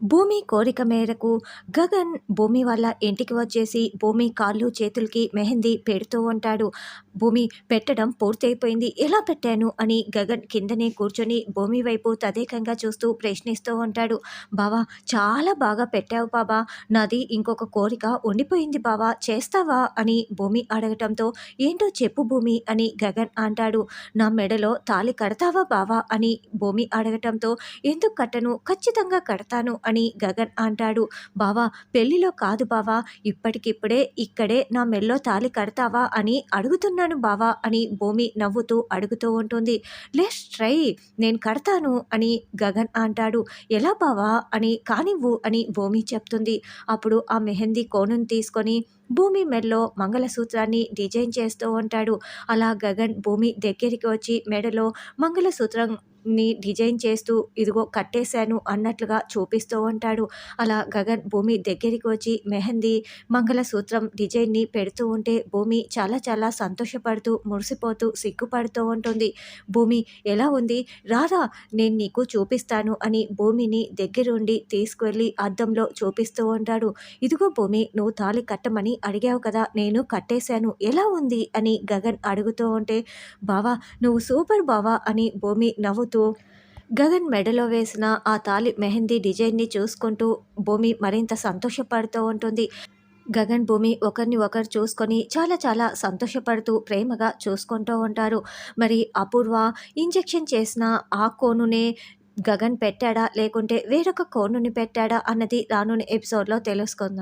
భూమి కోరిక మేరకు గగన్ భూమి వాళ్ళ ఇంటికి వచ్చేసి భూమి కాళ్ళు చేతులకి మెహందీ పెడుతూ ఉంటాడు. భూమి పెట్టడం పూర్తయిపోయింది. ఎలా పెట్టాను అని గగన్ కిందనే కూర్చొని భూమి వైపు తదేకంగా చూస్తూ ప్రశ్నిస్తూ ఉంటాడు. బావా చాలా బాగా పెట్టావు బాబా. నాది ఇంకొక కోరిక ఉండిపోయింది బావా. చేస్తావా అని భూమి అడగటంతో ఏంటో చెప్పు భూమి అని గగన్ అంటాడు. నా మెడలో తాళి కడతావా బావా అని భూమి అడగటంతో ఎందుకు కట్టను? ఖచ్చితంగా కడతాను అని గగన్ అంటాడు. బావా పెళ్ళిలో కాదు బావా ఇప్పటికిప్పుడే ఇక్కడే నా మెల్లో తాలి కడతావా అని అడుగుతున్నాను బావా అని భూమి నవ్వుతూ అడుగుతూ ఉంటుంది. లెస్ ట్రై నేను కడతాను అని గగన్ అంటాడు. ఎలా బావా అని కానివ్వు అని భూమి చెప్తుంది. అప్పుడు ఆ మెహందీ కోణం తీసుకొని భూమి మెడలో మంగళసూత్రాన్ని డిజైన్ చేస్తూ ఉంటాడు. అలా గగన్ భూమి దగ్గరికి వచ్చి మెడలో మంగళసూత్రం ని డిజైన్ చేస్తూ ఇదిగో కట్టేశాను అన్నట్లుగా చూపిస్తూ ఉంటాడు. అలా గగన్ భూమి దగ్గరికి వచ్చి మెహందీ మంగళసూత్రం డిజైన్ని పెడుతూ ఉంటే భూమి చాలా చాలా సంతోషపడుతూ మురిసిపోతూ సిగ్గుపడుతూ ఉంటుంది. భూమి ఎలా ఉంది? రాధా నేను నీకు చూపిస్తాను అని భూమిని దగ్గరుండి తీసుకువెళ్ళి అద్దంలో చూపిస్తూ ఉంటాడు. ఇదిగో భూమి నువ్వు తాళి కట్టమని అడిగావు కదా నేను కట్టేశాను. ఎలా ఉంది? అని గగన్ అడుగుతూ ఉంటే బావా నువ్వు సూపర్ బావా అని భూమి నవ్వుతూ గగన్ మెడలో వేసిన ఆ తాలి మెహందీ డిజైన్ని చూసుకుంటూ భూమి మరింత సంతోషపడుతూ ఉంటుంది. గగన్ భూమి ఒకరిని ఒకరు చూసుకొని చాలా చాలా సంతోషపడుతూ ప్రేమగా చూసుకుంటూ ఉంటారు. మరి అపూర్వ ఇంజెక్షన్ చేసిన ఆ కోనునే గగన్ పెట్టాడా? లేకుంటే వేరొక కోనుని పెట్టాడా? అన్నది రానున్న ఎపిసోడ్లో తెలుసుకుందాం.